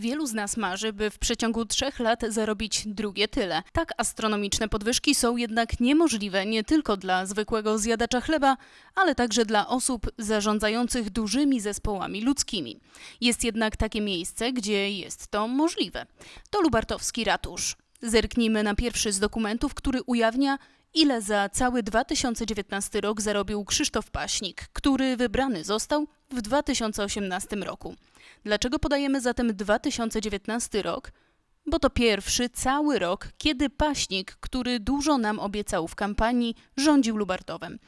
Wielu z nas marzy, by w przeciągu trzech lat zarobić drugie tyle. Tak astronomiczne podwyżki są jednak niemożliwe nie tylko dla zwykłego zjadacza chleba, ale także dla osób zarządzających dużymi zespołami ludzkimi. Jest jednak takie miejsce, gdzie jest to możliwe. To Lubartowski Ratusz. Zerknijmy na pierwszy z dokumentów, który ujawnia, ile za cały 2019 rok zarobił Krzysztof Paśnik, który wybrany został w 2018 roku. Dlaczego podajemy zatem 2019 rok? Bo to pierwszy cały rok, kiedy Paśnik, który dużo nam obiecał w kampanii, rządził Lubartowem.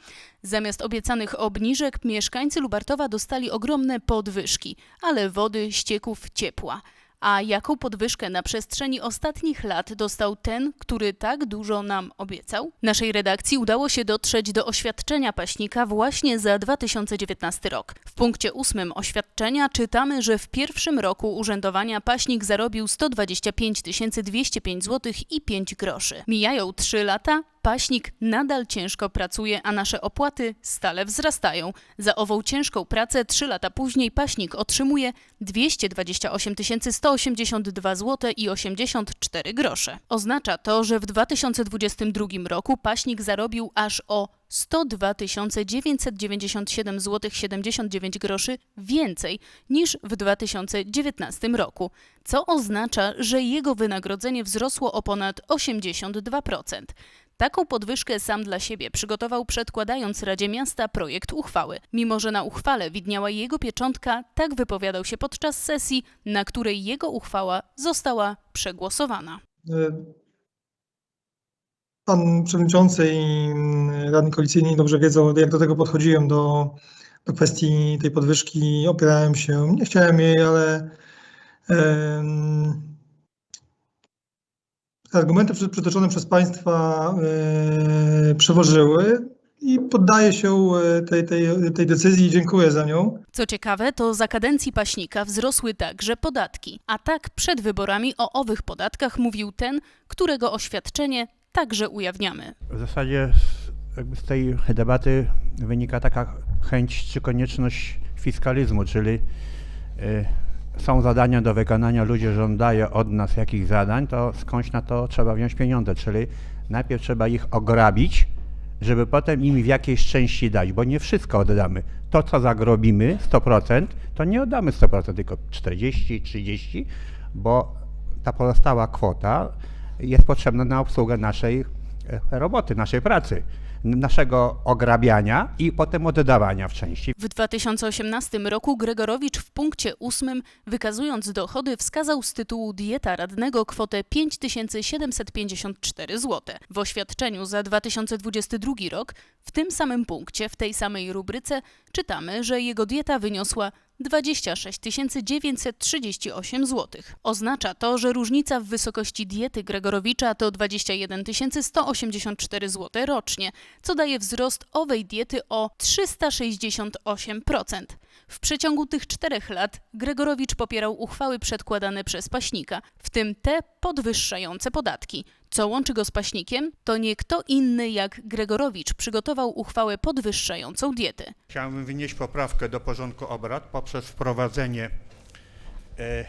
Zamiast obiecanych obniżek mieszkańcy Lubartowa dostali ogromne podwyżki, ale wody, ścieków, ciepła. A jaką podwyżkę na przestrzeni ostatnich lat dostał ten, który tak dużo nam obiecał? Naszej redakcji udało się dotrzeć do oświadczenia paśnika właśnie za 2019 rok. W punkcie ósmym oświadczenia czytamy, że w pierwszym roku urzędowania paśnik zarobił 125 205 zł i 5 groszy. Mijają 3 lata, Paśnik nadal ciężko pracuje, a nasze opłaty stale wzrastają. Za ową ciężką pracę trzy lata później Paśnik otrzymuje 228 182 zł i 84 grosze. Oznacza to, że w 2022 roku Paśnik zarobił aż o 102 997 zł 79 groszy więcej niż w 2019 roku, co oznacza, że jego wynagrodzenie wzrosło o ponad 82%. Taką podwyżkę sam dla siebie przygotował przedkładając Radzie Miasta projekt uchwały. Mimo, że na uchwale widniała jego pieczątka, tak wypowiadał się podczas sesji, na której jego uchwała została przegłosowana. Pan przewodniczący i radni koalicyjni dobrze wiedzą, jak do tego podchodziłem, do, do kwestii tej podwyżki. Opierałem się, nie chciałem jej, ale em, argumenty przy- przytoczone przez Państwa e, przeważyły i poddaję się e, tej, tej, tej decyzji i dziękuję za nią. Co ciekawe, to za kadencji Paśnika wzrosły także podatki. A tak przed wyborami o owych podatkach mówił ten, którego oświadczenie także ujawniamy. W zasadzie z, jakby z tej debaty wynika taka chęć czy konieczność fiskalizmu, czyli y, są zadania do wykonania, ludzie żądają od nas jakichś zadań, to skądś na to trzeba wziąć pieniądze, czyli najpierw trzeba ich ograbić, żeby potem im w jakiejś części dać, bo nie wszystko oddamy. To, co zagrobimy 100%, to nie oddamy 100%, tylko 40, 30, bo ta pozostała kwota jest potrzebna na obsługę naszej e, roboty, naszej pracy, naszego ograbiania i potem oddawania w części. W 2018 roku Gregorowicz w punkcie ósmym, wykazując dochody, wskazał z tytułu dieta radnego kwotę 5754 zł. W oświadczeniu za 2022 rok, w tym samym punkcie, w tej samej rubryce, czytamy, że jego dieta wyniosła 26 938 zł. Oznacza to, że różnica w wysokości diety Gregorowicza to 21 184 zł rocznie, co daje wzrost owej diety o 368%. W przeciągu tych czterech lat Gregorowicz popierał uchwały przedkładane przez Paśnika, w tym te podwyższające podatki. Co łączy go z Paśnikiem? To nie kto inny jak Gregorowicz przygotował uchwałę podwyższającą diety. Chciałbym wnieść poprawkę do porządku obrad poprzez wprowadzenie e,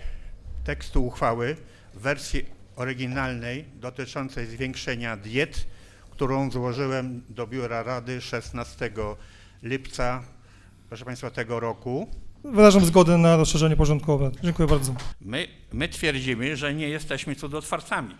tekstu uchwały w wersji oryginalnej dotyczącej zwiększenia diet, którą złożyłem do Biura Rady 16 lipca, proszę Państwa, tego roku. Wyrażam zgodę na rozszerzenie porządku obrad. Dziękuję bardzo. My, my twierdzimy, że nie jesteśmy cudotwórcami,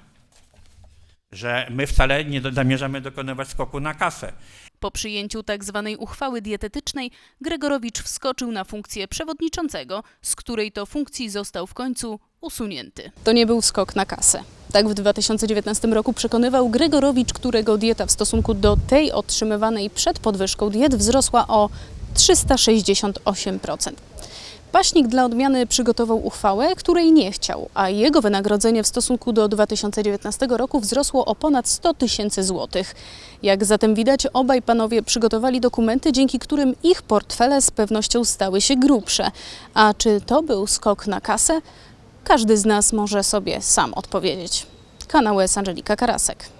że my wcale nie zamierzamy dokonywać skoku na kasę. Po przyjęciu tzw. uchwały dietetycznej Gregorowicz wskoczył na funkcję przewodniczącego, z której to funkcji został w końcu usunięty. To nie był skok na kasę. Tak w 2019 roku przekonywał Gregorowicz, którego dieta w stosunku do tej otrzymywanej przed podwyżką diet wzrosła o 368%. Paśnik dla odmiany przygotował uchwałę, której nie chciał, a jego wynagrodzenie w stosunku do 2019 roku wzrosło o ponad 100 tysięcy złotych. Jak zatem widać, obaj panowie przygotowali dokumenty, dzięki którym ich portfele z pewnością stały się grubsze. A czy to był skok na kasę? Każdy z nas może sobie sam odpowiedzieć. Kanał S. Angelika Karasek.